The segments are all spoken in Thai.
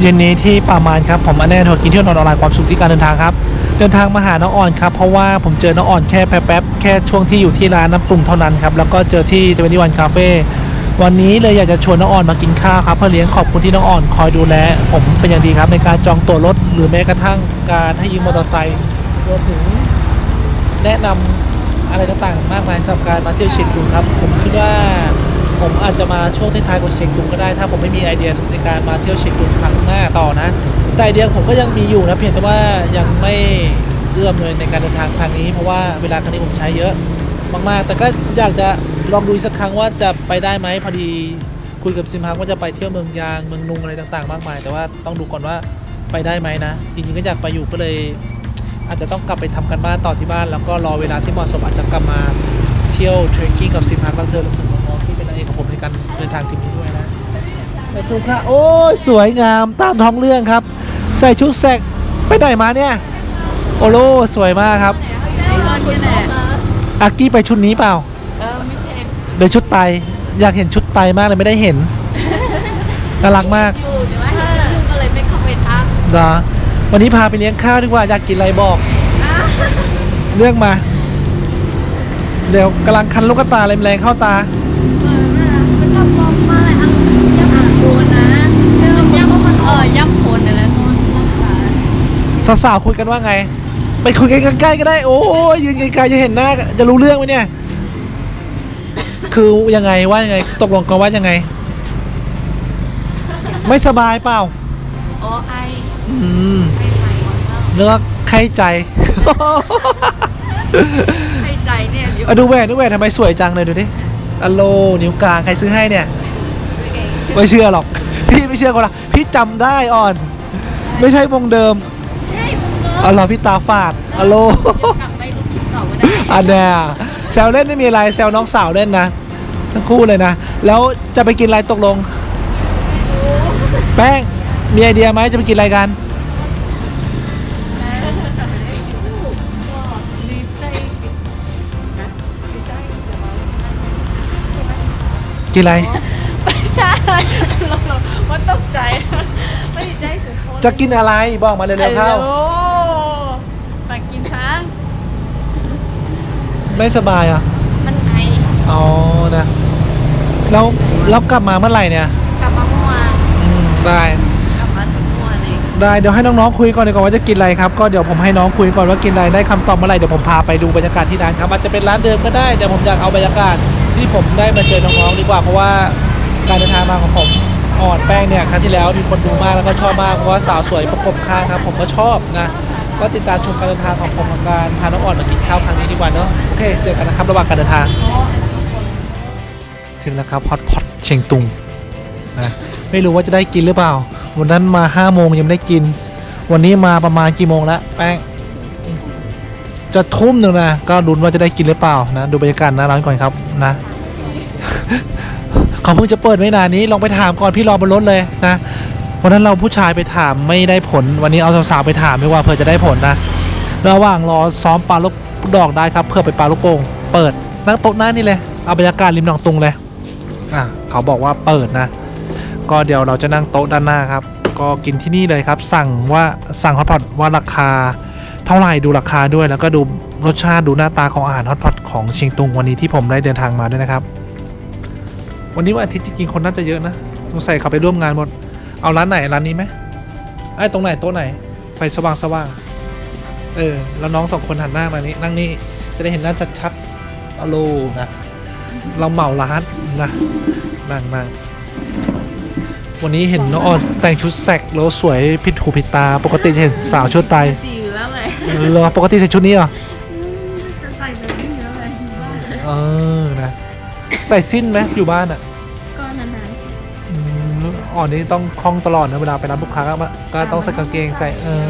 เย็นนี้ที่ป่ามานครับผมอันแน่ทัวร์กินเที่ยวนอนออนไลน์ความสุขที่การเดินทางครับเดินทางมาหาน้องอ่อนครับเพราะว่าผมเจอน้องอ่อนแค่แป๊บๆแค่ช่วงที่อยู่ที่ร้านน้ำปรุงเท่านั้นครับแล้วก็เจอที่เทวนตี้วันคาเฟ่วันนี้เลยอยากจะชวนน้องอ่อนมากินข้าวครับเพื่อเลี้ยงขอบคุณที่น้องอ่อนคอยดูแลผมเป็นอย่างดีครับในการจองตั๋วรถหรือแม้กระทั่งการให้ยืมมอเตอร์ไซค์รวมถึงแนะนำอะไรต่างๆ มากมายสำหรับการมาเที่ยวเชียงตุงครับ ผมคิดว่า ผมอาจจะมาช่วงท้ายๆของเชียงตุงก็ได้ ถ้าผมไม่มีไอเดียในการมาเที่ยวเชียงตุงครั้งหน้าต่อนะ แต่ไอเดียผมก็ยังมีอยู่นะเพียงแต่ว่ายังไม่เอื้อมเลยในการเดินทางครั้งนี้ เพราะว่าเวลาครั้งนี้ผมใช้เยอะมากๆ แต่ก็อยากจะลองดูสักครั้งว่าจะไปได้ไหมพอดีคุยกับซิมฮักว่าจะไปเที่ยวเมืองยางเมืองนุงอะไรต่างๆ มากมาย แต่ว่าต้องดูก่อนว่าไปได้ไหมนะ จริงๆก็อยากไปอยู่ก็เลย อาจจะต้องกลับไปทำกันบ้านต่อที่บ้าน แล้วก็รอเวลาที่เหมาะสมอาจจะกลับมาเที่ยวเทรคกิ้งกับซิมฮักบ้างเทอรวมถึงน้อง กของผมในการเดินทางทริปนี้ด้วยนะแต่ชุค่ะโอ้ยสวยงามตามท้องเรื่องครับ ใส่ชุดแสกไปไหนมาเนี่ย โอโลสวยมากครับไอ้ก้อนเนี่ยแหละอากี้ไปชุดนี้เปล่าเออไม่ใช่เป็นชุดไตอยากเห็นชุดไตมากเลยไม่ได้เห็นน่ารักมากอยู่แต่ว่าก็เลยไม่เข้าไปทักนะวันนี้พาไปเลี้ยงข้าวดีกว่าอยากกินอะไรบอกอะเลือกมา เดี๋ยวกำลังคันลูกกระตาอะไรแรงเข้าตา เออน่ะไม่ชอบมองมากเลยอะย่ำอะโดนนะย่ำมันเออย่ำโคนอะไรโคนร่างกาย สาวๆคุยกันว่าไง ไปคุยกันใกล้ๆก็ได้ โอ้ยยืนไกลๆจะเห็นหน้าจะรู้เรื่องไหมเนี่ย คือยังไงว่ายังไงตกลงกันว่ายังไง ไม่สบายเปล่าโอ้ไออืมไอไหลหมดแล้วเนื้อไข้ใจไอใจเนี่ยอยู่อะดูแหวนดูแหวนทำไมสวยจังเลยดูดิอะโลนิ้วกลางใครซื้อให้เนี่ยไม่เชื่อหรอก พี่ไม่เชื่อก็ละพี่จำได้อ่อน ไม่ใช่วงเดิมใช่ผม เนอ๋อเหรอพี่ตาฝาดอะโลกลับไปลูกคิดเก่าก็ได้อันเนี้ยแซวเล่นไม่มีอะไรแซวน้องสาวเล่นนะทั้งคู่เลยนะ แล้วจะไปกินอะไรตกลง แป้งมีไอเดียไหมจะไปกินอะไรกันดีใจนะดีใจจะมากินอะไร ไม่ใช่เราเรามันตกใจไม่ดีใจสุดคนจะกินอะไรบอกมาเร็วๆเข้า ฮัลโหลมากินช้าง ไม่สบายอะ มันไออ๋อนะแล้วแล้วกลับมาเมื่อไหร่เนี่ยกลับมาเมื่อวานอืมได้ กลับมาถึงเมื่อวานเองได้เดี๋ยวให้น้องๆคุยก่อนดีกว่าว่าจะกินอะไรครับก็เดี๋ยวผมให้น้องคุยก่อนว่ากินอะไรได้คำตอบเมื่อไหร่เดี๋ยวผมพาไปดูบรรยากาศที่ร้านครับอาจจะเป็นร้านเดิมก็ได้แต่ผมอยากเอาบรรยากาศที่ผมได้มาเจอน้องๆดีกว่าเพราะว่าการเดินทางมาของผมอ่อนแป้งเนี่ยครั้งที่แล้วมีคนดูมากแล้วก็ชอบมากเพราะว่าสาวสวยประกบข้างครับผมก็ชอบนะ ก็ติดตามชมการเดินทางของผมของการพาน้องอ่อนมากินข้าวครั้งนี้ดีกว่าเนาะโอเคเจอกันนะครับระหว่างการเดินทาง ถึงแล้วครับฮอตพอตเชียงตุงนะไม่รู้ว่าจะได้กินหรือเปล่า วันนั้นมา5้าโมงยังไม่ได้กิน วันนี้มาประมาณกี่โมงแล้วแป้งจะทุ่มหนึ่งนะก็ลุ้นว่าจะได้กินหรือเปล่านะดูบรรยากาศหน้าร้านก่อนครับนะเขาเพิ่งจะเปิดไม่นานนี้ลองไปถามก่อนพี่รอบนรถเลยนะ วันนั้นเราผู้ชายไปถามไม่ได้ผล วันนี้เอาสาวๆไปถามดีกว่าเผื่อจะได้ผลนะ ระหว่างรอซ้อมปลาลูกดอกได้ครับ เพื่อไปปลาลูกโป่งเปิดนั่งโต๊ะหน้านี่เลยเอาบรรยากาศริมหนองตุงเลยอะเขาบอกว่าเปิดนะ ก็เดี๋ยวเราจะนั่งโต๊ะด้านหน้าครับ ก็กินที่นี่เลยครับ สั่งว่าสั่งฮอตพอตว่าราคา เท่าไหร่ดูราคาด้วย แล้วก็ดูรสชาติดูหน้าตาของอาหารฮอตพอตของเชียงตุงวันนี้ที่ผมได้เดินทางมาด้วยนะครับ วันนี้วันอาทิตย์จริงๆคนน่าจะเยอะนะสงสัยเขาไปร่วมงานหมด เอาร้านไหนร้านนี้ไหมไอ้ยตรงไหนโต๊ะไหนไฟสว่างสว่างๆเออ แล้วน้องสองคนหันหน้ามานี้นั่งนี่จะได้เห็นหน้าชัดๆอโลนะ เราเหมาร้านนะนั่งนั่งวันนี้เห็นน้องออนแต่งชุดแสกแล้วสวยผิดหูผิดตา ปกติจะเห็นสาวชุดไตดีอยู่แล้วเลยเหรอปกติใส่ชุดนี้เหรอจะใส่แบบนี้แล้วเลยเออนะ ใส่สิ้นไหมอยู่บ้านอะก็นานอืม อ่อนนี่ต้องคล่องตลอดนะเวลาไปรับลูกค้าก็มาก็ๆต้องใส่กางเกงใส่เออ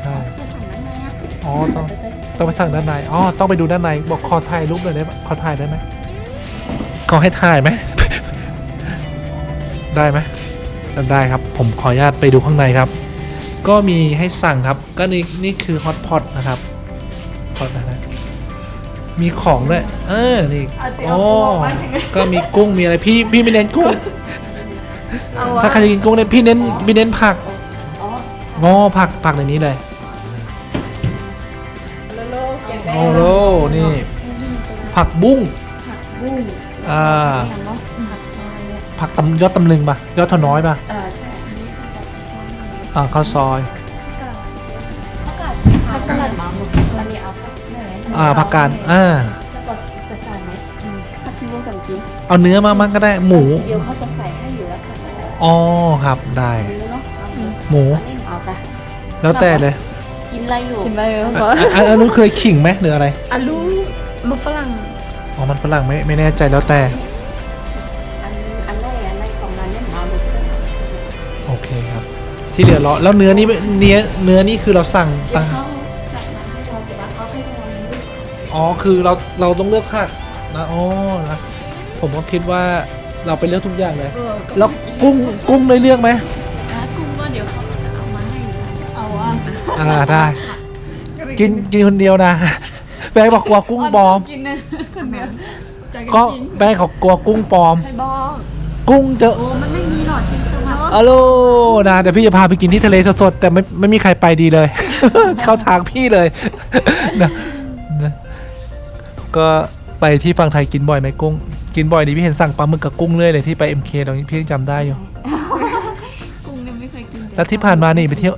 ใช่อ๋อต้องต้องไปสั่งด้านในอ๋อต้องไปดูด้านในบอกขอถ่ายรูปหน่อยได้ไหมขอถ่ายได้ไหมเขาให้ถ่ายไหมได้ไหมได้ครับผมขออนุญาตไปดูข้างในครับ ก็มีให้สั่งครับก็นี่นี่คือฮอตพอตนะครับพอตนะนะมีของด้วยเออนี่โอ้ก็มีกุ้งมีอะไรพี่พี่ไม่เน้นกุ้ง ถ้าใครจะกินกุ้งเนี่ยพี่เน้นพี่เน้นผักอ๋อผักผักในนี้เลยโอ้โหนี่ ผักบุ้งอ่าผักตำยอดตำลึงป่ะยอดทอน้อยป่ะอ่าข้าวซอย ผักสลัดหมาหมึกอันนี้เอาผักไหนอ่าผักกาดอ่าจะกดจะใส่ไหมอืมผักคิวสมจีนเอาเนื้อมามั่งก็ได้หมู เดี๋ยวเขาจะใส่ให้ อยู่แล้วค่ะอ๋อครับได้หมูเนาะเอาหมูหมู อันนี้เอาค่ะแล้วแต่เลยกินอะไรอยู่กินไปเอออะอะอันนู้นเคยขิงไหมหรืออะไรอาลูมันฝรั่งอ๋อมันฝรั่งไม่ไม่แน่ใจแล้วแต่อันอันแรกอันแรกสองอันเนี่ยเอาเลยโอเคครับ ที่เหลือรอแล้วเนื้อนี่ไม่เนื้อเนื้อนี่คือเราสั่งเดี๋ยต่าวงเขาจัดมาให้เราแต่ว่าเขาให้เราเลือกอ๋อคือเราเราต้องเลือกผักนะอ๋อนะผมก็คิดว่า เราไปเลือกทุกอย่างเลย เออแล้วกุ้งกุ้งได้เลือกไหมแล้วกุ้งก็เดี๋ยวเขาก็จะเอามาให้อยู่แล้วเอาอะอ่าได้ กินกินคนเดียวนะแป้งบอกกลัวกุ้งปลอม กินนะคนเดียวจะก็กินแป้งเขากลัวกุ้งปลอม ใครบอก กุ้งเจอโอ้ มันไม่มีหรอกชิมตัวเนาะอะโลนะเดี๋ยวพี่จะพาไปกินที่ทะเลสดๆแต่ไม่ไม่มีใครไปดีเลย เข้าทางพี่เลยนะนะก็ไปที่ฝั่งไทยกินบ่อยไหมกุ้ง กินบ่อยดีพี่เห็นสั่งปลาหมึกกับกุ้งเรื่อยเลยที่ไป MK ตรงนี้พี่ยังจำได้อยู่ กุ้งเนี่ยไม่เคยกินแล้วที่ผ่านมานี่ไปเที่ยว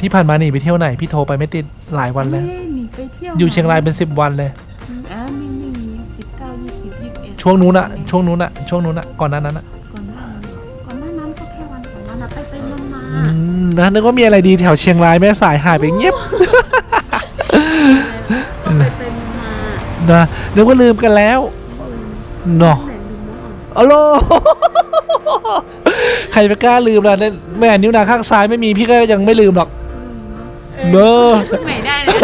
ที่ผ่านมานี่ไปเที่ยวไหนพี่โทรไปไม่ติดหลายวันไม่แล้วได้หนีไปเที่ยวอยู่เชียงรายเป็นสิบวันเลยอ่าไม่ไม่มีสิบเก้ายี่สิบยี่สิบเอ็ดช่วงนู้นอะช่วงนู้นอะช่วงนู้นอะก่อนหนั้นนั้นอะก่อนหน้านั้นก่อนหน้านั้นก็แค่วันสองวันอะไปไปมามาอืมนะนึกว่ามีอะไรดีแถวเชียงรายแม่สายหายไปเงียบก็ไปไปมามานะนึกว่าลืมกันแล้ว เนาะไหนลืมแล้วอะอ๋อโลใครไปกล้าลืมล่ะเนี่ยแม่นิ้วนางข้างซ้ายไม่มีพี่ก็ยังไม่ลืมหรอกเนอะไม่ได้เลย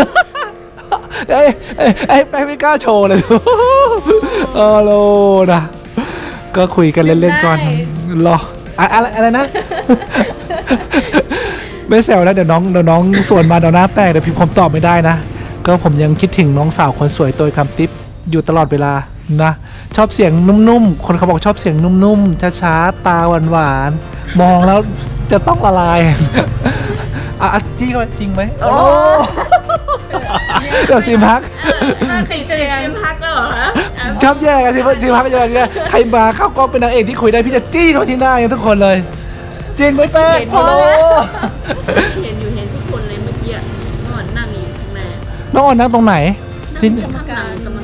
เอ้ยเอ้ยเอ้ยไม่ไม่กล้าโชว์เลยโอ้โลนะก็คุยกันเล่นๆก่อนรออะอะไรอะไรนะ ไม่แซวนะเดี๋ยวน้องเดี๋ยวน้องส่วนมาเดี๋ยวหน้าแตกเดี๋ยวพี่ผมตอบไม่ได้นะ ก็ผมยังคิดถึงน้องสาวคนสวยตัวคำติ๊บอยู่ตลอดเวลา นะชอบเสียงนุ่มๆ คนเขาบอกชอบเสียงนุ่มๆช้าๆตาหวานๆมองแล้วจะต้องละลายอะอะจี้เขาจริงไหมโอ้เดี๋ยวซิมพักน่าติดใจเต็มพักแล้วเหรอฮะชอบแย่กันซิมซิมพักจะแบบนี้ใครมาเข้ากล้องเป็นนางเอกที่คุยได้พี่จะจี้เขาที่หน้าอย่างทุกคนเลยจริงไหมแป้งโอ้เห็นอยู่เห็นทุกคนเลยเมื่อกี้อะนอนนั่งอยู่ข้างในน้องอ่อนนั่งตรงไหนที่ กรรมการกรรมการนั้นน่ะ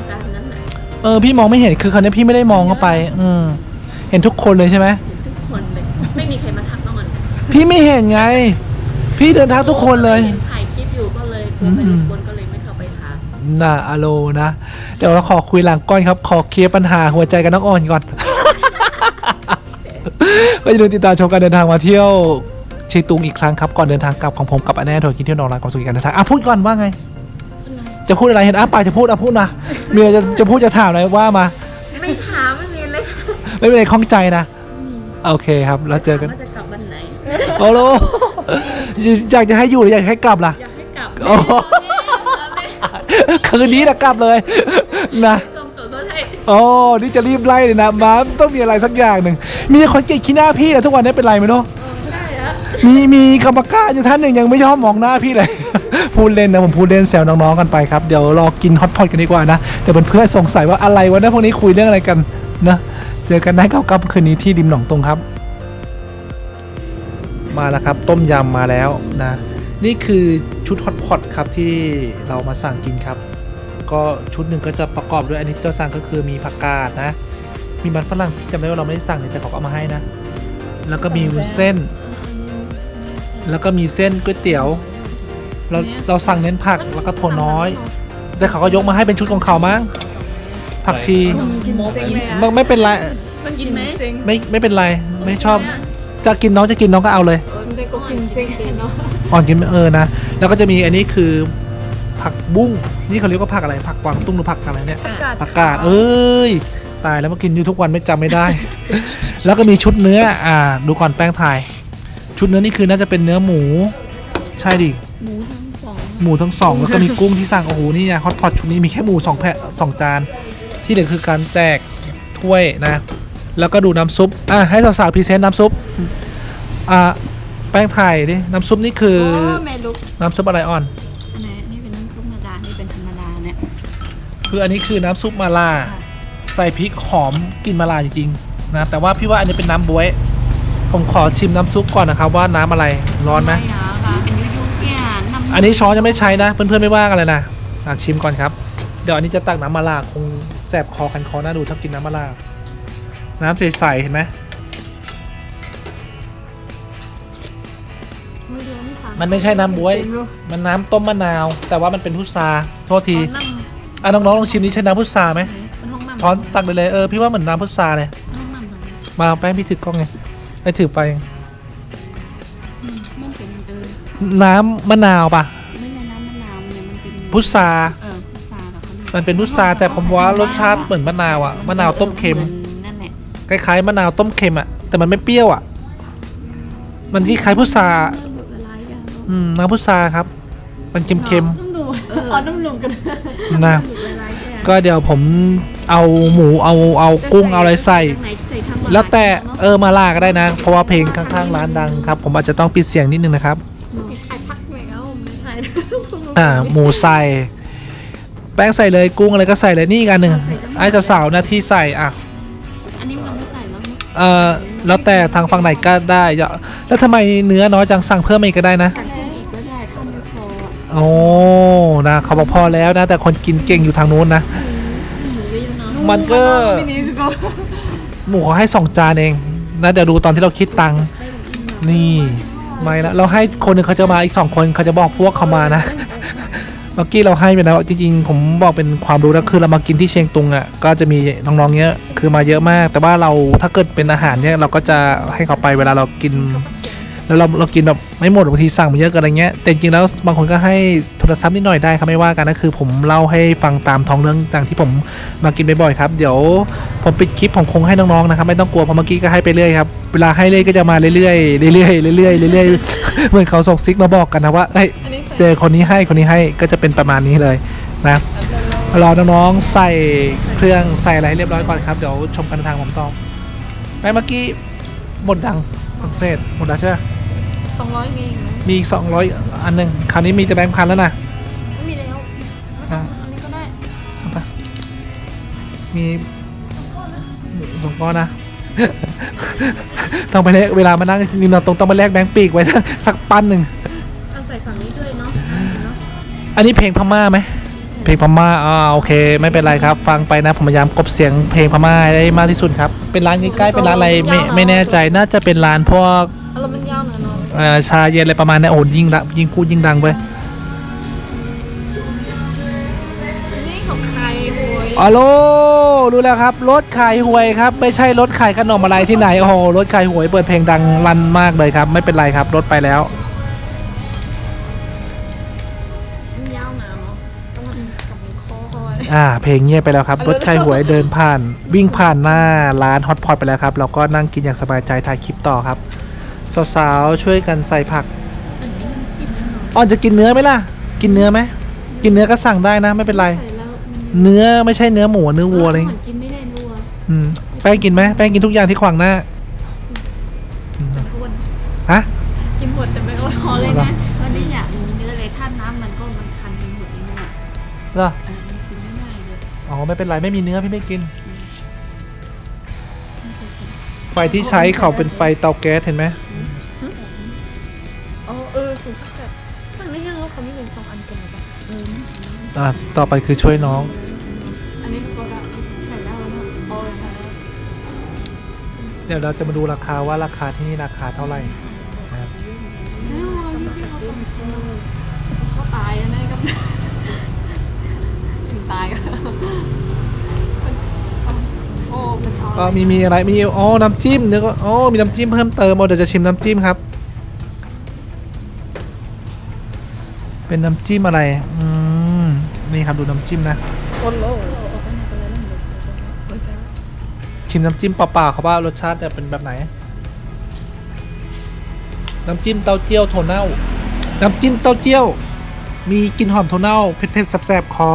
เออพี่มองไม่เห็นคือคราวนี้พี่ไม่ได้มองเข้าไป อืมเห็นทุกคนเลยใช่ไหมเห็นทุกคนเลย ไม่มีใครมาทักน้องอ่อนเลยพี่ไม่เห็นไง พี่เดินทางทุกคนเลยเห็นถ่ายคลิปอยู่ก็เลยกลัวไปรบกวนก็เลยไม่เข้าไปทักน่าอโลนะ เดี๋ยวเราขอคุยหลังก้อนครับ ขอเคลียร์ปัญหาหัวใจกับน้องอ่อนก่อน ก็อย่าลืมติดตามชมการเดินทางมาเที่ยวเชียงตุงอีกครั้งครับ ก่อนเดินทางกลับของผมกับอันแน่โทรกินเที่ยวนอนรานความสุขการเดินทางอะพูดก่อนว่าไง จะพูดอะไรเห็นอ้าปากจะพูดอะพูดนะมีอะไรจะจะพูดจะถามอะไรว่ามา ไม่ถามไม่มีเลยไม่เป็นไรข้องใจนะโอเคครับ แล้วเจอกันว่าจะกลับวันไหน โอ้โหอยากจะให้อยู่หรืออยากให้กลับล่ะอยากให้กลับโอ้คืนนี้นะกลับเลยนะจมตัวรถให้โอ้นี่จะรีบไล่เลยนะมาต้องมีอะไรสักอย่างหนึ่งมีแต่คนเกลียดขี้หน้าพี่นะทุกวันนี้เป็นไรไม่รู้ได้แล้วมีมีกรรมการอยู่ท่านหนึ่งยังไม่ชอบมองหน้าพี่เลย พูดเล่นนะผมพูดเล่นแซวน้องๆกันไปครับเดี๋ยวรอกินฮอตพอตกันดีกว่านะเดี๋ยวเพื่อนๆสงสัยว่าอะไรวะนะพวกนี้คุยเรื่องอะไรกันนะเจอกันได้เก้ากับคืนนี้ที่ริมหนองตรงครับ มาแล้วครับต้มยำมาแล้วนะนี่คือชุดฮอตพอตครับที่เรามาสั่งกินครับ ก็ชุดหนึ่งก็จะประกอบด้วยอันนี้ที่เราสั่งก็คือมีผักกาดนะ มีมันฝรั่งพี่จำได้ว่าเราไม่ได้สั่งเนี่ยแต่เขาเอามาให้นะ แล้วก็มีวุ้นเส้น แล้วก็มีเส้นก๋วยเตี๋ยว เราเราสั่งเน้นผักแล้วก็ถั่วน้อยแต่เขาก็ยกมาให้เป็นชุดของเขามั้งผักชีกินเซ็งเลยอะไม่ไม่เป็นไรมันกินไหมเซ็งไม่ไม่เป็นไรไม่ชอบ จะกินน้องจะกินน้องก็เอาเลยเออได้ก็กินเซ็งเนาะอ่อนกินเออนะแล้วก็จะมีอันนี้คือผักบุ้งนี่เขาเรียกว่าผักอะไร ผักกวางตุ้งหรือผักอะไรเนี่ยผักกาดเอ้ยตายแล้วมากินอยู่ทุกวันไม่จำไม่ได้ แล้วก็มีชุดเนื้ออ่า ดูก่อนแป้งถ่ายชุดเนื้อนี่คือน่าจะเป็นเนื้อหมู ใช่ดิหมูทั้งสอง หมูทั้งสองแล้วก็มีกุ้งที่สั่งโอ้โหนี่ไงฮอตพอตชุดนี้มีแค่หมูสองแพะสองจาน ที่เหลือคือการแจกถ้วยนะ แล้วก็ดูน้ำซุปอะให้สาวๆพรีเซนต์น้ำซุปอ่าแป้งไทยดิน้ำซุปนี่คือโอ้เมลุกน้ำซุปอะไรอ่อนอันไหนนี่เป็นน้ำซุปธรรมดานี่เป็นธรรมดาเนี่ยคืออันนี้คือน้ำซุปมาลาใส่พริกหอมกลินมาลาจริงๆนะแต่ว่าพี่ว่าอันนี้เป็นน้ำบ๊วย ผมขอชิมน้ำซุปก่อนนะครับว่าน้ำอะไรร้อนไหม อันนี้ช้อนจะไม่ใช้นะ เพื่อนๆไม่ว่ากันเลยนะอะชิมก่อนครับ เดี๋ยวอันนี้จะตักน้ำมาลาคงแสบคอคันคอน่าดูถ้ากินน้ำมาลาน้ำใสๆเห็นไหมมันไม่ใช่น้ำบ๊วย มันน้ำต้มมะนาว แต่ว่ามันเป็นพุทราโทษทีน้ำอะน้องๆลองชิมนี้ใช่น้ำพุทราไหมเป็นห้องน้ำช้อนตักเลยเลยเออพี่ว่าเหมือนน้ำพุทราเลยห้องน้ำตรงนี้มาเอาแป้งพี่ถือกล้องไงไอ้ถือไป น้ำมะนาวปะไม่ใช่น้ำมะนาวเนี่ยมันเป็นพุทราเออพุทรากับเขาเรียกมันเป็นพุทราแต่ผมว่ารสชาติเหมือนมะนาวอะมะนาวต้มเค็มหอนนั่นแหละคล้ายๆมะนาวต้มเค็มอะแต่มันไม่เปรี้ยวอะมันคล้ายๆพุทราอืมน้ำพุทราครับ มันเค็มต้องดูอ๋อน้ำลงกันๆนะก็เดี๋ยวผมเอาหมูเอาเอากุ้งเอาอะไรใส่ ข้างในใส่ทั้งหมดแล้วแต่เออมาล่าก็ได้นะ เพราะว่าเพลงข้างๆร้านดังครับ ผมอาจจะต้องปิดเสียงนิดนึงนะครับ อ่าหมูใส่ แป้งใส่เลยกุ้งอะไรก็ใส่เลยนี่อีกอันหนึ่งไอ้สาวๆหน้าที่ใส่อะอันนี้มันไม่ใส่แล้วมั้งเออแล้วแต่ทางฝั่งไหนก็ได้อย่าแล้วทำไมเนื้อน้อยจังสั่งเพิ่มอีกก็ได้นะสั่งเพิ่มอีกก็ได้ถ้าไม่พออะโอ้นะเขาบอกพอแล้วนะแต่คนกินเก่งอยู่ทางนู้นนะ หมูเยอะๆเนาะมันก็มินิสโกหมูเขาให้สองจานเองนะเดี๋ยวดูตอนที่เราคิดตังค์นี่ไม่ละเราให้คนหนึ่งเขาจะมาอีกสองคนเขาจะบอกพวกเขามานะ เมื่อกี้เราให้ไปแล้วจริงๆ ผมบอกเป็นความรู้นะคือเรามากินที่เชียงตุงอะก็จะมีน้องๆเยอะคือมาเยอะมาก แต่ว่าเราถ้าเกิดเป็นอาหารเนี่ยเราก็จะให้เขาไปเวลาเรากิน แล้วเราเรากินแบบไม่หมดบางทีสั่งมาเยอะกินอะไรเงี้ยแต่จริงๆแล้วบางคนก็ให้โทรศัพท์นิดหน่อยได้ครับไม่ว่ากันนะคือผมเล่าให้ฟังตามท้องเรื่องต่างที่ผมมากินบ่อยๆครับ เดี๋ยวผมปิดคลิปผมคงให้น้องๆนะครับไม่ต้องกลัวเพราะเมื่อกี้ก็ให้ไปเรื่อยครับเวลาให้เรื่อยก็จะมาเรื่อยๆเรื่อยๆเรื่อยๆเรื่อยๆเหมือนเขาส่งซิกมาบอกกันนะว่าเอ้ยอันนี้ เจอคนนี้ให้คนนี้ให้ก็จะเป็นประมาณนี้เลยนะรอน้องๆใส่เครื่องใส่อะไรให้เรียบร้อยก่อนครับเดี๋ยวชมกันทางผมต่อไปเมื่อกี้หมดดังฝรั่งเศสหมดแล้วใช่ไหมสองร้อยมีอีกไหมมีอีกสองร้อยอันหนึ่งคราวนี้มีแต่แบงค์พันแล้วนะไม่มีแล้วอะอันนี้ก็ได้เอาไปมีสองก้อนนะ ต้องไปแลกเวลามานั่งนี่เราตรงต้องมาแลกแบงค์ปีกไว้สักปั้นหนึ่งเอาใส่ ฝั่งนี้ด้วยเนาะอันนี้เพลงพม่าไหมเพลงพม่าอ่าโอเค ไม่เป็นไรครับ ฟังไปนะผมพยายามกลบเสียงเพลงพม่าให้ได้มากที่สุดครับ เป็นร้านใกล้ๆเป็นร้านอะไรไม่ไม่แน่ใจน่าจะเป็นร้านพวกอารมณ์มันยาวหน่อยเนาะเอ่อชาเย็นอะไรประมาณนี้โอ้โหยิ่งดังยิ่งพูดยิ่งดังเว้ยนี่ของใครโวยอ๋อโลรู้แล้วครับรถขายหวยครับ ไม่ใช่รถขายขนมอะไรที่ไหนโอ้โหรถขายหวยเปิดเพลงดังรันมากเลยครับ ไม่เป็นไรครับรถไปแล้ว อคอยอ่า เพลงเงียบไปแล้วครับ รถขายหวยเดินผ่าน วิ่งผ่านหน้าร้านฮอตพอตไปแล้วครับ เราก็นั่งกินอย่างสบายใจถ่ายคลิปต่อครับ สาวๆ ช่วยกันใส่ผักอ่อนจะกินเนื้อไหมล่ะ กินเนื้อไหม กินเนื้อก็สั่งได้นะ ไม่เป็นไรใส่แล้วมันเนื้อไม่ใช่เนื้อหมูเนื้อวัวอะไรเหมือนกินไม่ได้นัวอืมแป้งกินไหมแป้งกินทุกอย่างที่ขวางหน้าอืมอ้วนฮะกินหมดแต่ไม่อ้วนขอเลยนะวันนี้อยากมีเนื้อเลยถ้าน้ำมันก็มันคันไปหมดเลยนะเหรอ ไม่เป็นไรไม่มีเนื้อพี่ไม่กิน ไฟที่ใช้เขาเป็นไฟเตาแก๊สเห็นไหมอ๋อเออถูกจัดมันไม่ยังแล้วเขามีเป็นสองอันกันหรอปะเอออ่าต่อไปคือช่วยน้อง อันนี้ก็แบบใส่แล้วเนาะโอ้ยค่ะเดี๋ยวเราจะมาดูราคาว่าราคาที่นี่ราคาเท่าไหร่นะครับเขาตายแน่กับถึง ตายกันโอ้มันเอาก็มีมีอะไรมีอ๋อน้ำจิ้มเนื้อก็อ๋อมีน้ำจิ้มเพิ่มเติมเอาเดี๋ยวจะชิมน้ำจิ้มครับ เป็นน้ำจิ้มอะไรอืมนี่ครับดูน้ำจิ้มนะโอ้โหชิมน้ำจิ้มเปล่าๆเขาว่ารสชาติจะเป็นแบบไหน น้ำจิ้มเต้าเจี้ยวโทเน่าน้ำจิ้มเต้าเจี้ยว มีกลิ่นหอมโทเน่าเผ็ดๆแสบๆคอ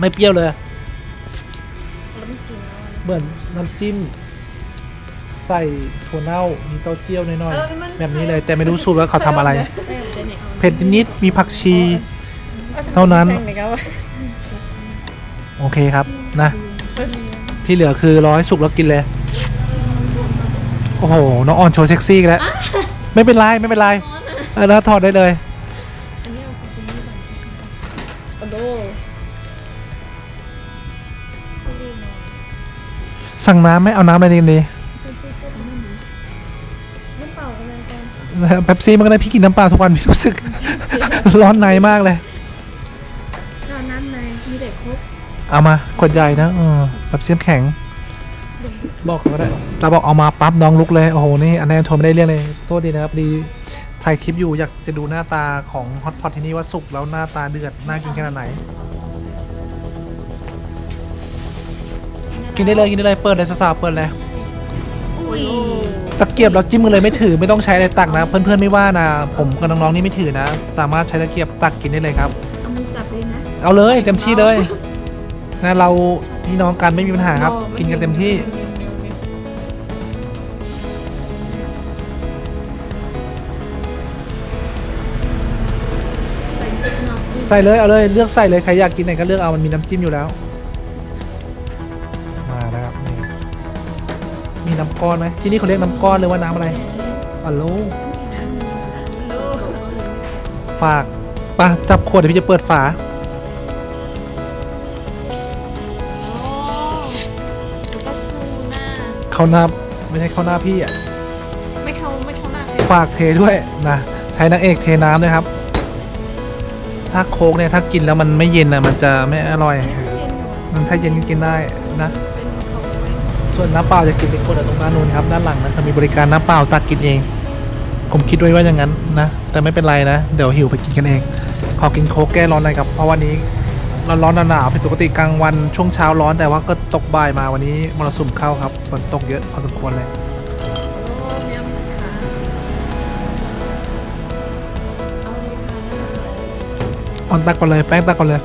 ไม่เปรี้ยวเลยเหมือนน้ำจิ้ม ใส่ถั่วเน่ามีเต้าเจี้ยวน้อยๆแบบนี้เลย แต่ไม่รู้สูตรว่าเขาทำอะไร เผ็ดนิดๆมีผักชี เท่านั้น โอเคครับนะ ที่เหลือคือร้อยสุกแล้วกินเลย โอ้โห น้องอ่อนโชว์เซ็กซี่อีกแล้ว ไม่เป็นไร ไม่เป็นไรเออแล้วถอดได้เลย สั่งน้ำไหม่เอาน้ำอะไรดีดีเป๊ปซี่มันก็ได้พี่กินน้ำเปล่าทุกวันพี่รู้สึก ร้อนในมากเลย เราน้ำในมีเด็กครบเอามาขวดใหญ่นะเออแบบเสียมแข็ง บอกเขาก็ได้เราบอกเอามาปั๊บน้องลุกเลย โอ้โห นี่อันนี้โทรไม่ได้เรียกเลยโทษดีนะครับพอดีถ่ายคลิปอยู่อยากจะดูหน้าตาของฮอตพอตที่นี่ว่าสุกแล้วหน้าตาเดือดน่ากินขนาดไหน กินได้เลยกินได้เลยเปิดเลยสาวๆเปิดเลยอุ้ยตะเกียบเราจิ้มมือเลยไม่ถือไม่ต้องใช้อะไรตักนะ เพื่อนๆไม่ว่านะ ผมกับน้องๆนี่ไม่ถือนะ สามารถใช้ตะเกียบตักกินได้เลยครับ เอามือจับเลยนะเอาเลยเต็มที่เลยนะเราพี่น้องกันไม่มีปัญหาครับ กินกันเต็มที่ใส่เลยเอาเลยเลือกใส่เลยใครอยากกินไหนก็เลือกเอามันมีน้ำจิ้มอยู่แล้ว น้ำก้อนไหมที่นี่เขาเรียกน้ำก้อนหรือว่าน้ำอะไรอ๋อโลฝากป่ะจับขวดเดี๋ยวพี่จะเปิดฝาโอ้แล้วก็ชูหน้า เข้าหน้าไม่ใช่เข้าหน้าพี่อะ ไม่เข้าไม่เข้าหน้าใครฝากเทด้วยนะใช้นางเอกเทน้ำด้วยครับ ถ้าโค้กเนี่ยถ้ากินแล้วมันไม่เย็นอะมันจะไม่อร่อยมันถ้าเย็นก็กินได้นะเป็นของไว้ ส่วนน้ำเปล่าจะกินเป็นคนตรงด้านนู้นครับด้านหลังนะเขามีบริการน้ำเปล่าตักกินเอง ผมคิดไว้ว่าอย่างนั้นนะ แต่ไม่เป็นไรนะ เดี๋ยวหิวไปกินกันเอง ขอกินโค้กแก้ร้อนหน่อยครับเพราะวันนี้ร้อนร้อนๆหนาวๆผิดปกติกลางวันช่วงเช้าร้อนแต่ว่าก็ตกบ่ายมาวันนี้มรสุมเข้าครับฝนตกเยอะพอสมควรเลยโอ้เมียมีขาเอาเลยค่ะออนตักก่อนเลยแป้งตักก่อนเลย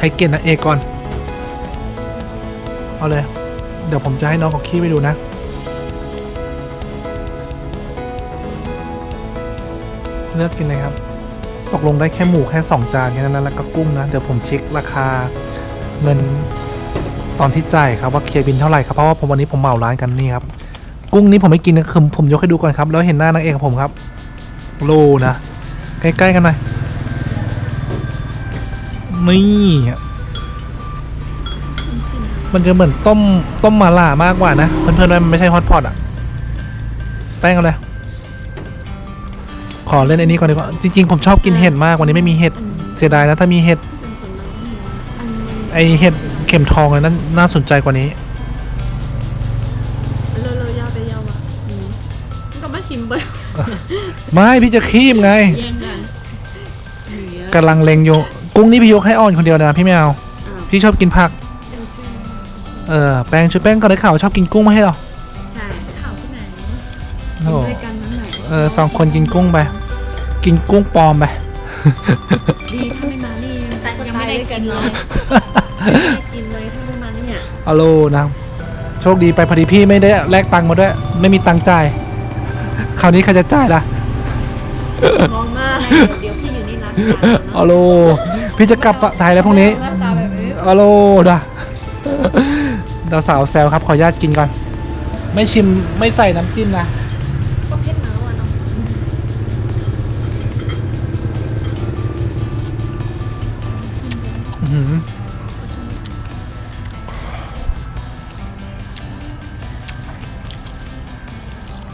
ให้เกียรตินางเอกก่อน เอาเลย เดี๋ยวผมจะให้น้องของขี้ไปดูนะ เลือกกินเลยครับ ตกลงได้แค่หมูแค่สองจานแค่นั้นแล้วก็กุ้งนะ เดี๋ยวผมเช็คราคาเงินตอนที่จ่ายครับว่าเคลียร์บินเท่าไหร่ครับเพราะว่าผมวันนี้ผมเหมาร้านกันนี่ครับกุ้งนี้ผมไม่กินนะคือผมยกให้ดูก่อนครับ แล้วเห็นหน้านางเอกของผมครับ โลนะใกล้ๆกันหน่อยนี่ มันจะเหมือนต้มต้มมาล่ามากกว่านะ เพื่อนๆว่ามันไม่ใช่ฮอตพอตอะแป้งอาเลยขอเล่นอันนี้ก่อนดีกว่าจริงๆผมชอบกินเห็ดมากวันนี้ไม่มีเห็ดเสียดายนะถ้ามีเห็ดไอเห็ดเข็มทองเลยนั้นน่าสนใจกว่านี้เลอะๆยาวไปยาวอะก็มาชิมเบอร์ไม่พี่จะคีบไงกำลังเลงอยู่ กุ้งนี่พี่ยกให้อ่อนคนเดียวนะพี่ไม่เอาพี่ชอบกินผักอ เออแป้งช่วยแป้งก็ได้ข่าวว่าชอบกินกุ้งไม่ให้หรอใช่ข่าวที่ไหนโอ้กินโหด้วยกันนั้นไหนเออสองคนกินกุ้งไป กินกุ้งปลอมไปดีถ้าไม่มานี่ยังไม่ได้กินเลยไม่ได้กินเลยถ้าไม่มาเนี่ยฮัลโหลนะโชคดีไปพอดีพี่ไม่ได้แลกตังค์มาด้วย ไม่มีตังค์จ่ายคราวนี้ใครจะจ่ายล่ะมองหน้าเดี๋ยวพี่อยู่นี่ร้านฮัลโหลพี่จะกลับไทยแล้วพรุ่งนี้หน้าตาแบบนี้ฮัลโหลนะ ดาวสาวแซวครับ ขออนุญาตกินก่อน ไม่ชิมไม่ใส่น้ำจิ้มนะ ก็เพชรเมาอะเนาะอื้อหือ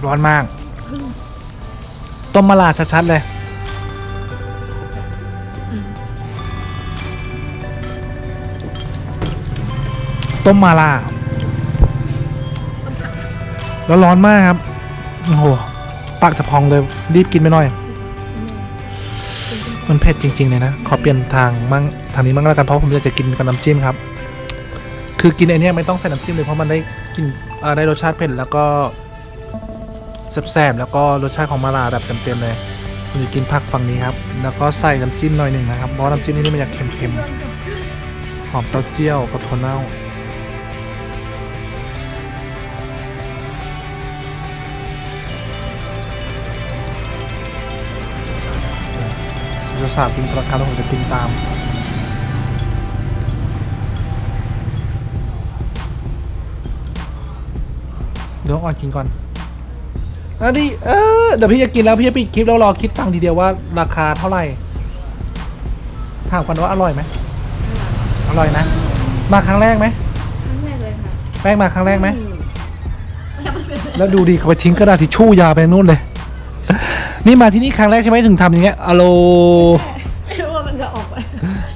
ร้อนมาก ต้มมะลาชัดๆเลย ต้มมาลาแล้วร้อนมากครับ โอ้โหปากจะพองเลย รีบกินไปหน่อย มันเผ็ดจริง ๆ เลยนะ ขอเปลี่ยนทางมั่งทางนี้มั่งแล้วกันเพราะผมอยากจะกินกับน้ำจิ้มครับ คือกินไอเนี้ยไม่ต้องใส่น้ำจิ้มเลยเพราะมันได้กินได้รสชาติเผ็ดแล้วก็แซ่บๆแล้วก็รสชาติของมาลาแบบเต็มๆเลยหรือกินผักฝั่งนี้ครับ แล้วก็ใส่น้ำจิ้มหน่อยหนึ่งนะครับ เพราะน้ำจิ้มนี่มันจะเค็มๆ หอมเต้าเจี้ยวกับถั่วเน่า สาบกินกระคาแล้วผมจะกินตามเดี๋ยวอ่อนกินก่อนอันนี้เออเดี๋ยวพี่จะกินแล้วพี่จะปิดคลิปแล้วรอคิดตังค์ทีเดียวว่าราคาเท่าไหร่ถามกันว่าอร่อยไหมอร่อยนะ มาครั้งแรกไหมครั้งแรกเลยค่ะแป้งมาครั้งแรกไหมอืยังไม่เป็นแล้วดูดีเขาไปทิ้งกระดาษทิชชู่ยาวไปนู่นเลย นี่มาที่นี่ครั้งแรกใช่ไหมถึงทำอย่างเงี้ยอโลไม่รู้ว่ามันจะออกไป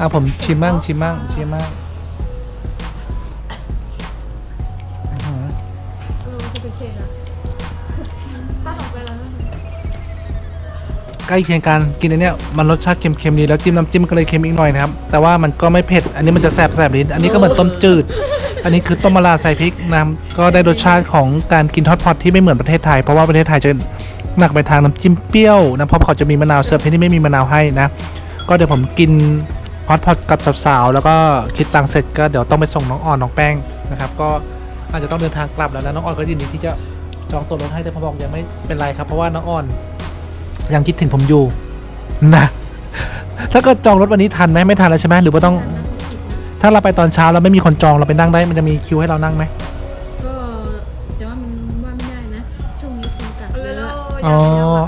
อะผมชิมมั่งชิมมั่งชิมมั่งอื้อหือไม่รู้ว่าจะไปเช็คอะตัดออกไปแล้วนะใกล้เคียงกันกินอันเนี้ยมันรสชาติเค็มๆดีแล้วจิ้มน้ำจิ้มก็เลยเค็มอีกหน่อยนะครับ แต่ว่ามันก็ไม่เผ็ด อันนี้มันจะแสบแสบลิ้นอันนี้ก็เหมือนต้มจืด อันนี้คือต้มมะลาใส่พริกนะครับก็ได้รสชาติของการกินทอดพอตที่ไม่เหมือนประเทศไทยเพราะว่าประเทศไทยจะ หนักไปทางน้ำจิ้มเปรี้ยวนะเพราะเขาจะมีมะนาวเสิร์ฟที่นี่ไม่มีมะนาวให้นะ ก็เดี๋ยวผมกินฮอตพอตกับสาวๆแล้วก็คิดตังเสร็จก็เดี๋ยวต้องไปส่งน้องอ่อนน้องแป้งนะครับ ก็อาจจะต้องเดินทางกลับแล้วนะน้องอ่อนก็ยินดีที่จะจองตัวรถให้แต่ผมบอกยังไม่เป็นไรครับเพราะว่าน้องอ่อน ยังคิดถึงผมอยู่นะถ้าเกิดจองรถวันนี้ทันไหมไม่ทันแล้วใช่ไหมหรือว่าต้อง ถ้าเราไปตอนเช้าแล้วไม่มีคนจองเราไปนั่งได้ มันจะมีคิวให้เรานั่งไหม อะอ๋อ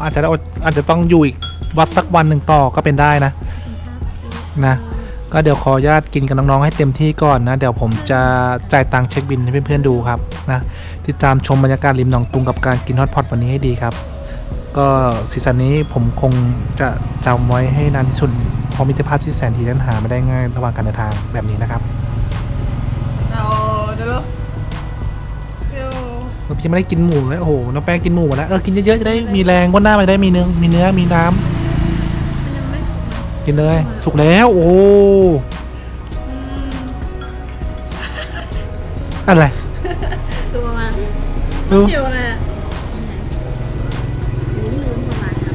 อาจจะได้อดอาจจะต้องอยู่อีกวัดสักวันหนึ่งต่อก็เป็นได้นะนะ ก็เดี๋ยวขออนุญาตกินกับน้องๆให้เต็มที่ก่อนนะ เดี๋ยวผมจะจ่ายตังค์เช็คบินให้เพื่อนๆดูครับนะติดตามชมบรรยากาศริมหนองตุงกับการกินฮอตพอตวันนี้ให้ดีครับ ก็ซีซั่นนี้ผมคงจะจำไว้ให้นานที่สุดเพราะมิตรภาพที่แสนดีนั้นหาไม่ได้ง่ายระหว่างการเดินทางแบบนี้นะครับเราเดี๋ยวเดี๋ยว เราพี่ไม่ได้กินหมูเลยโอ้โหน้องแป้งกินหมูหมดแล้วเออกินเยอะๆจะได้มีแรงวันหน้ามันจะได้มีเนื้อมีเนื้อมีน้ำมันยังไม่สุกนะกินเลย สุกแล้วโอ้โหอืมอะไรดูประมาณดูเดี๋ยวเลยอะนี่ลืมประมาณครับ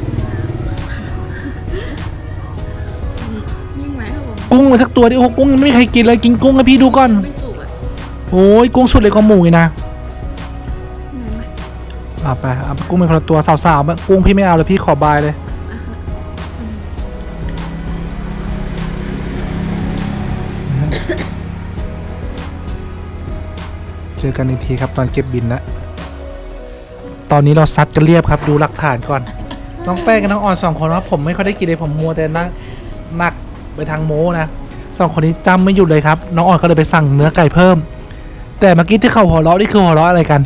อืมยิ่งไหมครับผมกุ้งมาสักตัวดิโอ้โหกุ้งยังไม่มีใครกินเลยกินกุ้งให้พี่ดูก่อนไม่สุกอะโอ้ยกุ้งสุดเลยกว่าหมูอีกนะไหนไหมเอาไปเอากุ้งเป็นคนละตัวสาวๆางกุ้งพี่ไม่เอาเลยพี่ขอบายเลย เจอกันอีกทีครับตอนเก็บบินนะตอนนี้เราซัดกันเรียบครับ ดูหลักฐานก่อน น้องแป้งกับน้องอ่อนสองคนครับผมไม่ค่อยได้กินเลยผมมัวแต่นั่งหนักไปทางโม้นะสองคนนี้จำไม่หยุดเลยครับ น้องอ่อนก็เลยไปสั่งเนื้อไก่เพิ่ม แต่เมื่อกี้ที่เขาหัวเราะนี่คือหัวเราะอะไรกัน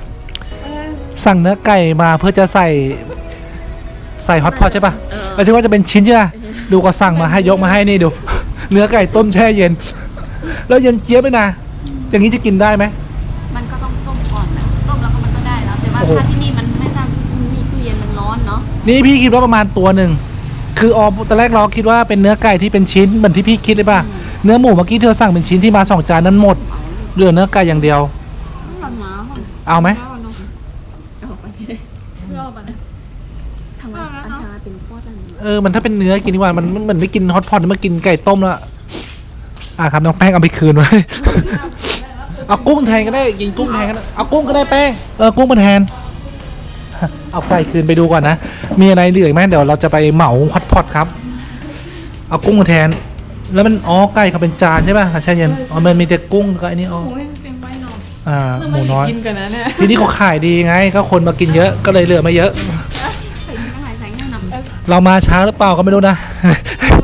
สั่งเนื้อไก่มาเพื่อจะใส่ ใส่ฮอตพอตใช่ปะเออไม่ใช่ว่าจะเป็นชิ้นใช่ปะดูก็สั่งมาให้ยกมาให้นี่ดู เนื้อไก่ต้มแช่เย็น แล้วเย็นเจี๊ยบเลยนะอย่างนี้จะกินได้ไหม มันก็ต้องต้มก่อนนะต้มแล้วก็มันก็ได้แล้ว แต่ว่าโอ้โห ถ้าที่นี่มันไม่ทำมีตู้เย็นมันร้อนเนาะนี่พี่คิดว่าประมาณตัวหนึ่ง คือออตอนแรกเราคิดว่าเป็นเนื้อไก่ที่เป็นชิ้นเหมือนที่พี่คิดเลยป่ะ เนื้อหมูเมื่อกี้เธอสั่งเป็นชิ้นที่มาสองจานนั้นหมด เหลือเนื้อไก่อย่างเดียวหลังหมาค่ะเอาไหม เอาเนาะเอาไปเลยรอบอะนะทำไมอันทาเป็นโคตร อันนี้เออมันถ้าเป็นเนื้อกินดีกว่ามันมันเหมือนไม่กินฮอตพอตมากินไก่ต้มแล้วอะครับน้องแป้งเอาไปคืนไว้เอากุ้งแทนก็ได้กินกุ้งแทนก็ได้เอากุ้งก็ได้แป้งเออกุ้งมาแทนเอาไก่คืนไปดูก่อนนะมีอะไรเหลืออีกไหมเดี๋ยวเราจะไปเหมาฮอตพอตครับ เอากุ้งมาแทน แล้วมันอ๋อไก่เขาเป็นจานใช่ป่ะใช่เย็นอ๋อมันมีแต่กุ้งแล้วก็อันนี้อ๋อโอ้ยเสียงไปหน่อยอ่าหมูน้อยกินกันนะเนี่ยทีนี้เขาขายดีไง ก็คนมากินเยอะก็เลยเหลือไม่เยอะ เรามาช้าหรือเปล่าก็ไม่รู้นะ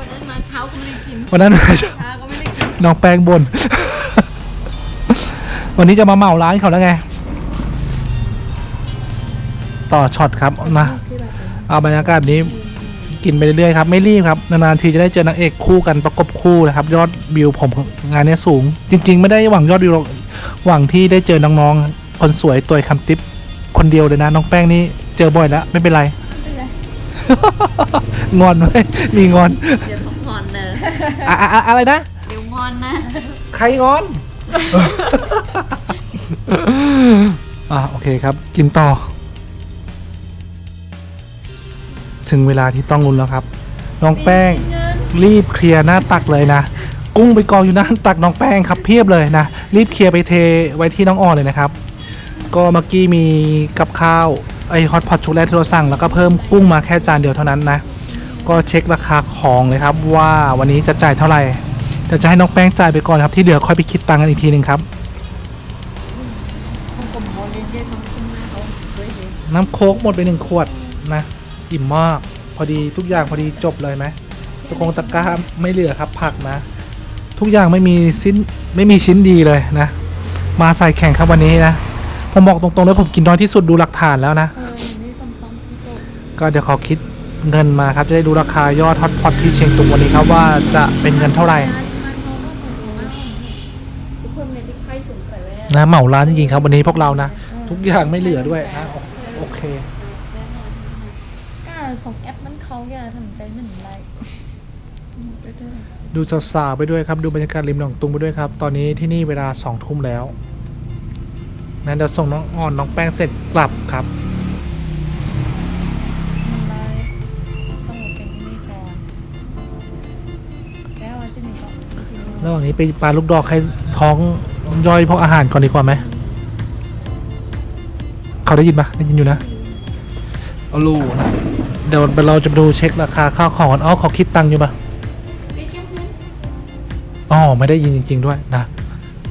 วันนั้นมาเช้าก็ไม่ได้กินวันนั้นช้าก็ไม่ได้กินน้องแป้งบน วันนี้จะมาเหมาร้านเขาแล้วไงตต่อช็อตครับนะ เอาบรรยากาศนี้กินไปเรื่อยๆครับ ไม่รีบครับ นานๆทีจะได้เจอนางเอกคู่กันประกบคู่นะครับ ยอดวิวผมงานเนี้ยสูง จริง ๆ ไม่ได้หวังยอดวิวหรอกหวังที่ได้เจอน้องๆคนสวยตัวคำติ๊บคนเดียวเลยนะ น้องแป้งนี่เจอบ่อยแล้วไม่เป็นไร งอนไหมมีงอนเดี๋ยวผมงอนเนอะอะอะอะอะไรนะ เดี๋ยวงอนนะ ใครงอน อะโอเคครับ กินต่อ ถึงเวลาที่ต้องลุ้นแล้วครับ น้องแป้ง รีบเคลียร์หน้าตักเลยนะ กุ้งไปกองอยู่หน้าตักน้องแป้งครับเพียบเลยนะ รีบเคลียร์ไปเทไว้ที่น้องอ่อนเลยนะครับ ก็เมื่อกี้มีกับข้าว ไอฮอตพอตช็อกโกที่เราสั่งแล้วก็เพิ่มกุ้งมาแค่จานเดียวเท่านั้นนะ ก็เช็คราคาของเลยครับว่าวันนี้จะจ่ายเท่าไหร่เดี๋ยวจะให้น้องแป้งจ่ายไปก่อนครับที่เหลือค่อยไปคิดตังค์กันอีกทีหนึ่งครับผมผมโมเลนเจของขึ้นมาเขาเคยเห็นน้ำโค้กหมดไปหนึ่งขวดนะอิ่มมากพอดีทุกอย่างพอดีจบเลยไหมตะกงตะกร้าไม่เหลือครับผักนะ ทุกอย่างไม่มีสิ้นไม่มีชิ้นดีเลยนะ มาใส่แข่งครับวันนี้นะ ผมบอกตรงๆเลยผมกินน้อยที่สุดดูหลักฐานแล้วนะ ก็เดี๋ยวขอคิดเงินมาครับจะได้ดูราคายอดฮอตพอตที่เชียงตุงวันนี้ครับว่าจะเป็นเงินเท่าไหร่นะเหมาร้านจริงๆครับวันนี้พวกเรานะ ทุกอย่างไม่เหลือด้วยนะโอเคก็ส่งแอปมันเขาแกทำใจหนึ่งไรดูสาวๆไปด้วยครับดูบรรยากาศริมหนองตุงไปด้วยครับ ตอนนี้ที่นี่เวลาสองทุ่มแล้ว นั้นเดี๋ยวส่งน้องอ่อนน้องแป้งเสร็จกลับครับ มันไรต้องเป็นที่นี่ก่อนแล้วที่นี่ก็ระหว่างนี้ไปปลาลูกดอกให้ท้องย่อยพวกอาหารก่อนดีกว่าไหม เขาได้ยินปะได้ยินอยู่นะเอาลูนะเดี๋ยวเราจะไปดูเช็คราคาข้าวของก่อนอ๋อเขาคิดตังค์อยู่ปะอ๋อไม่ได้ยินจริง ๆ ด้วยนะ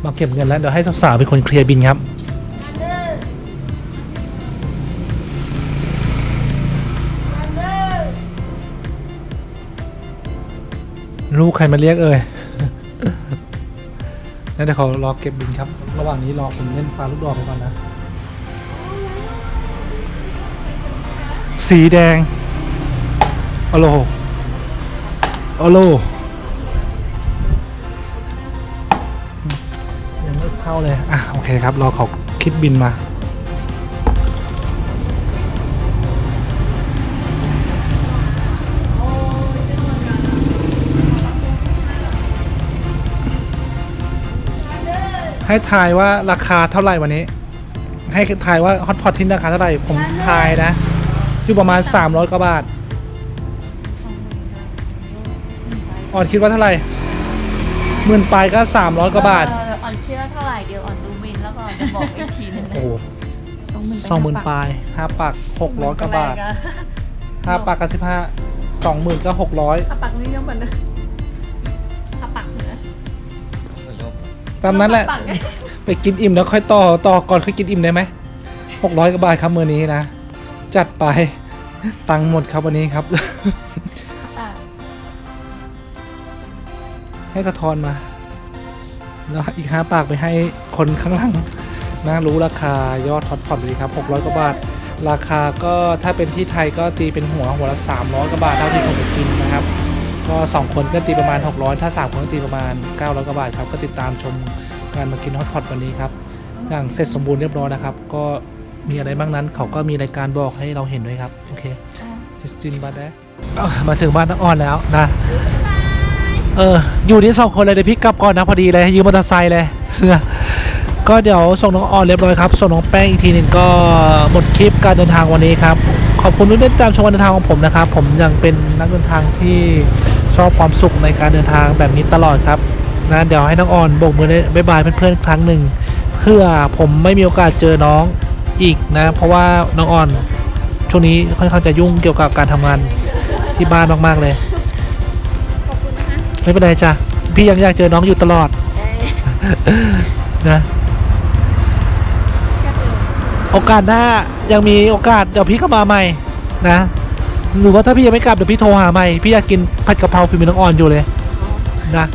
มาเก็บเงินแล้วเดี๋ยวให้สาวๆเป็นคนเคลียร์บินครับ ลูกใครมาเรียกเอ่ยนั่นเดี๋ยวขารอเก็บบินครับ ระหว่างนี้รอผมเล่นปลาลูกดอกไปก่อนนะ สีแดงอโลอโลยังไม่เข้าเลย อะ โอเคครับ รอเขาคิดบินมา ให้ทายว่าราคาเท่าไหร่วันนี้ ให้ทายว่าฮอตพอตที่ราคาเท่าไหร่ผมทายนะ อยู่ประมาณ 300กว่าบาทอ่อนคิดว่าเท่าไหร่หมื่นปลายก็ 300กว่าบาท เอออ่อนคิดว่าเท่าไหร่เดี๋ยวอ่อนดูบินแล้วก็จะบอกอีกทีหนึงนะโอ้โหสองหมื่นปลายห้าปากหกร้อยกว่าบาทห้าปากกับสิบห้าสองหมื่นก็หกร้อยถ้าปักนี่ยังเหมือนเดิม ตามนั้นแหละปักเนี่ยไปกินอิ่มแล้วค่อยต่อต่อก่อนค่อยกินอิ่มได้ไหมหกร้อยกว่าบาทครับมื้อนี้นะ จัดไปตังค์หมดครับวันนี้ครับ อะให้กระทอนมา แล้วอีกห้าปากไปให้คนข้างหลังนะรู้ราคายอดฮอตพอตเลยครับ 600 กว่าบาท ราคาก็ถ้าเป็นที่ไทยก็ตีเป็นหัวหัวละ300 กว่าบาทเท่าที่ผมไปกินนะครับ ก็2คนก็ตีประมาณ 600 ถ้า 3 คนก็ตีประมาณ 900กว่าบาทครับ ก็ติดตามชมการมากินฮอตพอตวันนี้ครับอย่างเสร็จสมบูรณ์เรียบร้อยนะครับ ก็มีอะไรบ้างนั้นเขาก็มีรายการบอกให้เราเห็นด้วยครับ โอเคจิสตินบาร์ดมาถึงบ้านน้องอ่อนแล้วนะ เออ อยู่ที่สองคนเลยเดี๋ยวพี่กลับก่อนนะพอดีเลยยืมมอเตอร์ไซค์เลยก็เดี๋ยวส่งน้องออนเรียบร้อยครับ ส่งน้องแป้งอีกทีหนึ่งก็หมดคลิปการเดินทางวันนี้ครับ ขอบคุณทุกท่านที่ตามชมการเดินทางของผมนะครับ ผมยังเป็นนักเดินทางที่ ชอบความสุขในการเดินทางแบบนี้ตลอดครับนะเดี๋ยวให้น้องอ่อนโบกมือบ๊ายบายเพื่อนๆอีกครั้งหนึ่งเพื่อผมไม่มีโอกาสเจอน้องอีกนะ เพราะว่าน้องอ่อนช่วงนี้ค่อนข้างจะยุ่งเกี่ยวกับการทำงานที่บ้านมากๆเลยไม่เป็นไรจ้ะพี่ยังอยากเจอน้องอยู่ตลอดนะโอกาสหน้ายังมีโอกาสเดี๋ยวพี่ก็มาใหม่นะ หรือว่าถ้าพี่ยังไม่กลับเดี๋ยวพี่โทรหาใหม่พี่อยากกินผัดกะเพราฝีมือน้องอ่อนอยู่เลยนะ